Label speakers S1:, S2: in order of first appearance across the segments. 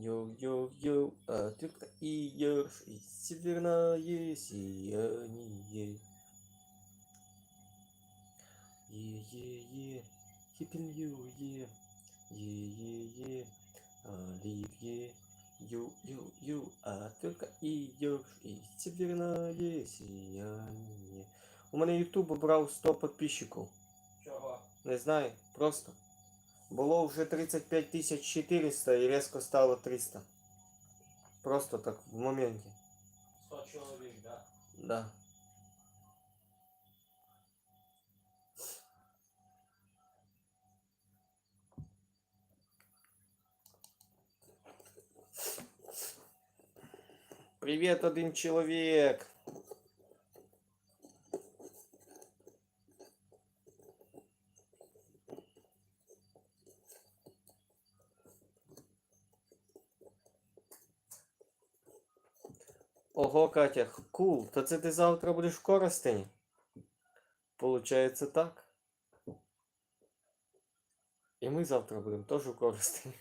S1: Йоу-йоу-йоу, а ты идешь и северное сияние. Е-е-е, Happy New Year. Е-е-е, Оливье. Ю-ю-ю, а только идешь и северное сияние. У мене YouTube обрав 100 підписчиків.
S2: Чого?
S1: Не знаю, просто. Було вже 35 400 і резко стало 300. Просто так, в моменті.
S2: 100 чоловік, да?
S1: Да. Привет, один человек. Ого, Катя, кул. То це ти завтра будеш в Коростені? Получається так. І ми завтра будемо теж в Коростені.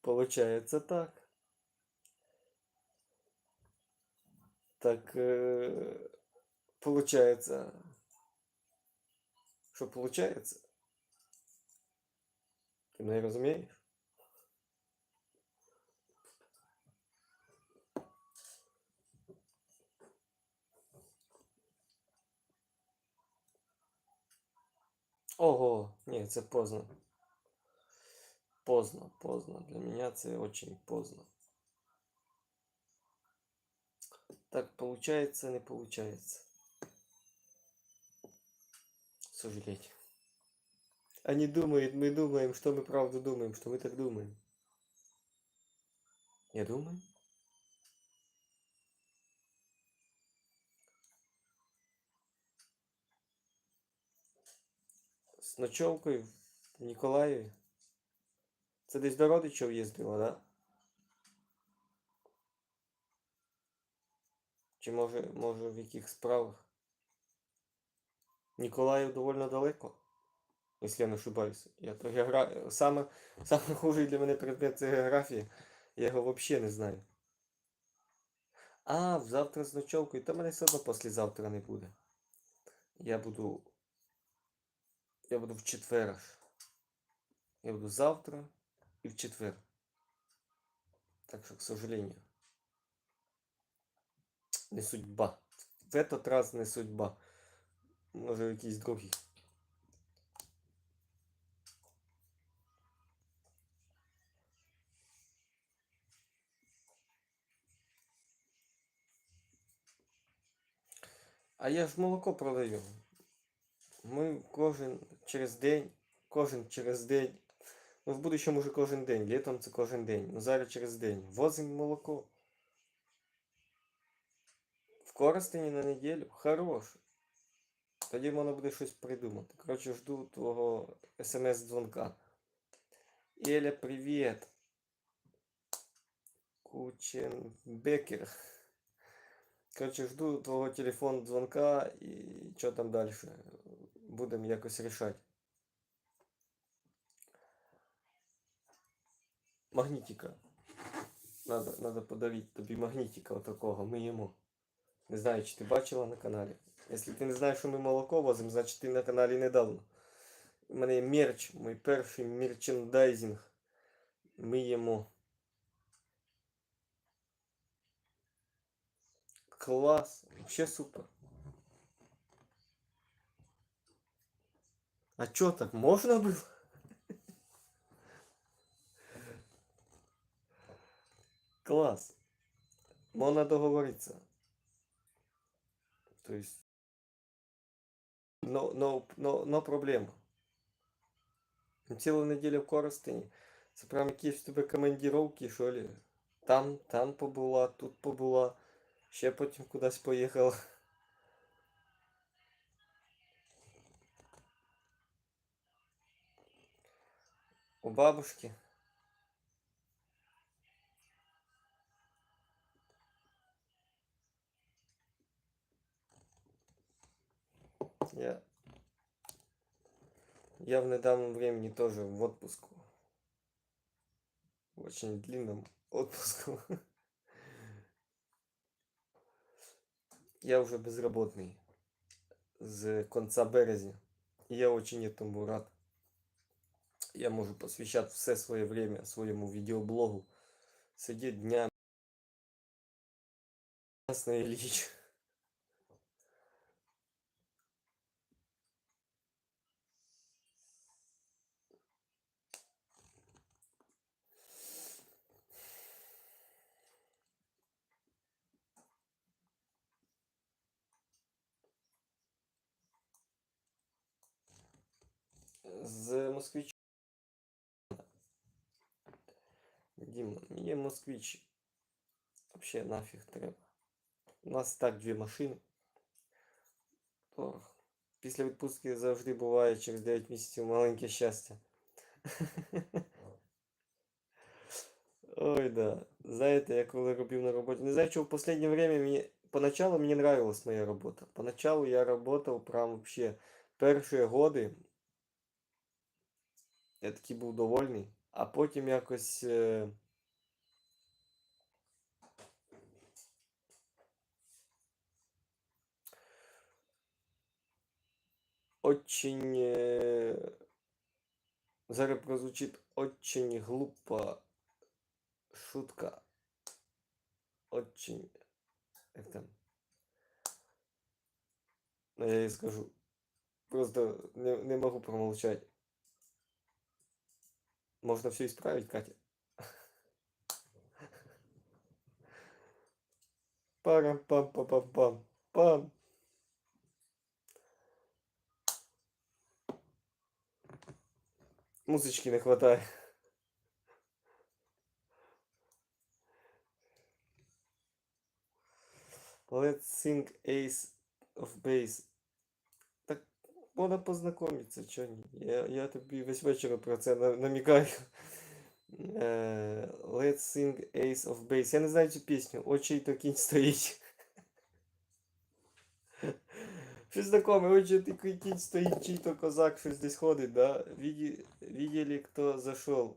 S1: Получається так. Так, е, получается. Що получается? Ти не розумієш? Ого, ні, це поздно. Поздно, поздно. Для меня це очень поздно. Так получается, не получается. К сожалению. Они думают, мы думаем, что мы правду думаем, что мы так думаем. Я думаю. З ночовкою в Ніколаєві. Це десь до родичів їздила, да? Чи може, може в яких справах? Ніколаїв довольно далеко, якщо я не ошибаюсь. Я то геогра... саме, саме хужий для мене предмет це географія. Я його взагалі не знаю. А, завтра з ночовкою, то мене все одно післязавтра не буде. Я буду. Я буду в четвер. Я буду завтра и в четвер. Так что, к сожалению, не судьба. В этот раз не судьба. Може якийсь другий. А я ж молоко продаю. Ми кожен через день, кожен через день. Ну, в будущому вже кожен день, літом це кожен день. Ну зараз через день. Возимо молоко. В Коростені на неділю. Хорош. Тоді можна буде щось придумати. Коротше, жду твого смс-дзвонка. Еля, привіт. Кученбекер. Коротше, жду твого телефон дзвонка і що там далі. Будемо якось рішати. Магнітика. Надо, надо подарити тобі магнітика отакого. Ми їмо. Не знаю, чи ти бачила на каналі. Якщо ти не знаєш, що ми молоко возимо, значить ти на каналі недавно. У мене є мерч, мій перший мерчендайзинг. Ми їмо. Клас. Вообще супер. А чё так можно было? Класс. Можно договориться. То есть... Но, но, но, но проблема. Цілу неділю в Коростені. Це прям якісь в тебе командіровки, що ли. Там, там побула, тут побула. Ще потім кудись поїхала. У бабушки. Я, я в недавнем времени тоже в отпуску. очень длинном отпуску. Я уже безработный з конца березня. Я очень этому рад. Я можу посвящати все своє время своєму відеоблогу. Сидіти днями. Ясно, Ильич. З москвич. Діма, мені москвич. Вообще нафіг треба. У нас так дві машини. То після відпустки завжди буває через 9 місяців маленьке щастя. Ой, да. Знаєте, я коли робив на роботі. Не знаю, що в останнє время мені. Поначалу мені нравилась моя робота. Поначалу я работав прям вообще перші годи. Я такий був довольний, а потім якось. Очень. Е... Зараз прозвучить очень глупо шутка. Очень. Там? Ну, я їй скажу. Просто не, не могу промолчать. Можно все исправить, Катя. парам пам пам пам пам пам Музычки не хватает. Let's sing Ace of Base. Так можна познайомитися, чого ні? Я, я тобі весь вечір про це на- намікаю. Е, Let's sing Ace of Base. Я не знаю цю пісню. Очей то кінь стоїть. Щось знакоме, очі такий кінь стоїть, чий то козак щось десь ходить, да? Виді... Видели, хто зайшов?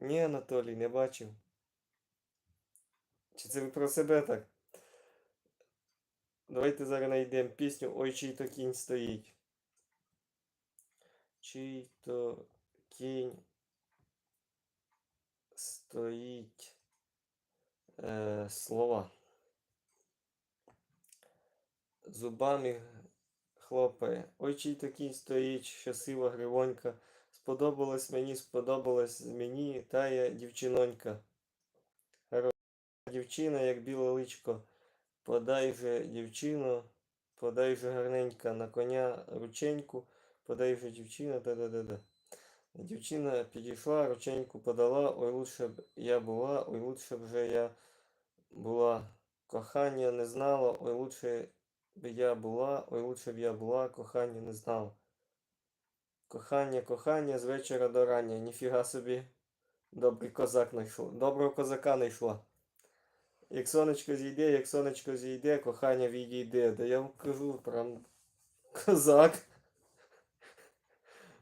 S1: Ні, Анатолій, не бачив. Чи це ви про себе так? Давайте зараз знайдемо пісню Ой, чий то кінь стоїть. Чий то кінь стоїть. Е, слова. Зубами хлопає. Ой, чий кінь стоїть, щаслива гривонька. Сподобалась мені, сподобалась мені тая дівчинонька. Хороша дівчина, як біле личко. Подай же, дівчино, подай же гарненька на коня рученьку, подай же дівчина, да-да-да-да. Дівчина підійшла, рученьку подала, ой лучше б я була, ой лучше б же я була. Кохання не знала, ой лучше б я була, ой лучше б я була, кохання не знала. Кохання, кохання з вечора до рання, ніфіга собі. Добрий козак знайшов. Доброго козака знайшла. Як сонечко зійде, як сонечко зійде, кохання відійде. Да я вам кажу, прям козак.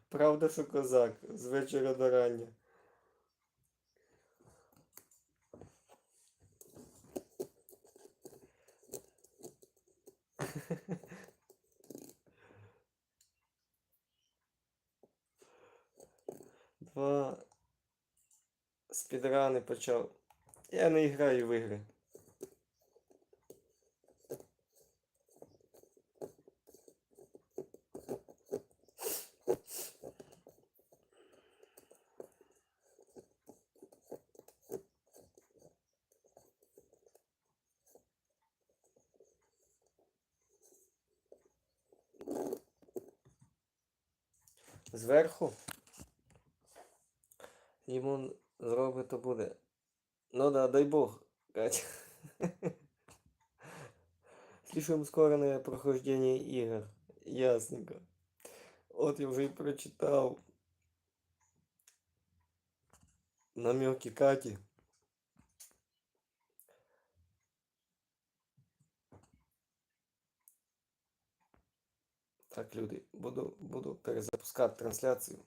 S1: Правда, що козак з вечора до рання. Два спідрани почав. Я не граю в ігри. Зверху йому зробить, то буде. Ну да, дай Бог, Катя. Слишком ускоренное прохождение игр. Ясненько. От я вже і прочитав намеки Каті. Так, люди, буду, буду перезапускати трансляцію.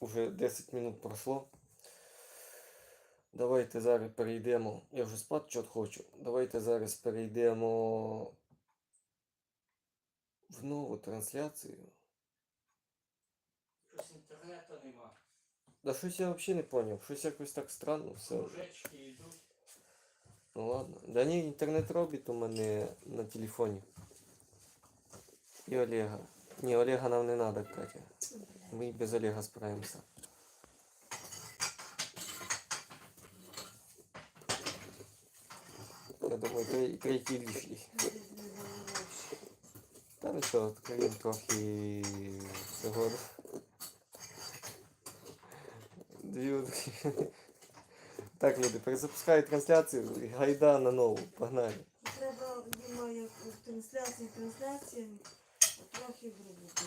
S1: Уже 10 минут прошло. Давайте зараз перейдемо. Я вже спати чот хочу. Давайте зараз перейдемо в нову трансляцію.
S2: Щось інтернету нема.
S1: Да щось я взагалі не поняв. Щось якось так странно все.
S2: Кружечки йдуть.
S1: Ну ладно. Да ні, інтернет робить у мене на телефоні. І Олега. Ні, Олега нам не треба, Катя. Ми і без Олега справимося. Я думаю, тре- третій лишній. Та нічого, відкриємо трохи всього. Дві одні. Так, люди, перезапускаю трансляцію. і Гайда на нову. Погнали.
S3: Треба, Діма, як в трансляції, трансляції, Трохи зробити.